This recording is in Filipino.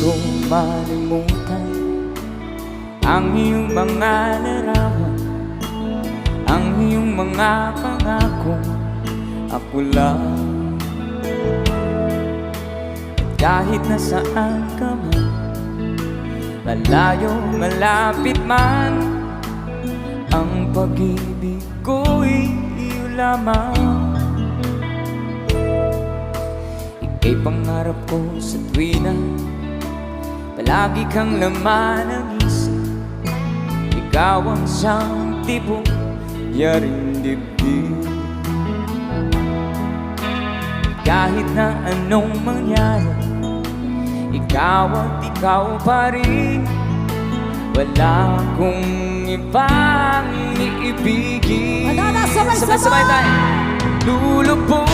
ko malimutan Ang iyong mga larawan Ang iyong mga pangako Ako lang. Kahit nasaan ka man Malayo, malapit man Ang pag-ibig ko'y iyo lamang. Ika'y pangarap ko sa tuwina Palagi kang laman ng isip. Ikaw ang siyang tipo Yaring dibdib Kahit na anong mangyari Ikaw at ikaw pa rin. Wala akong ibang iibigin! Sabay-sabay tayo. Lulubog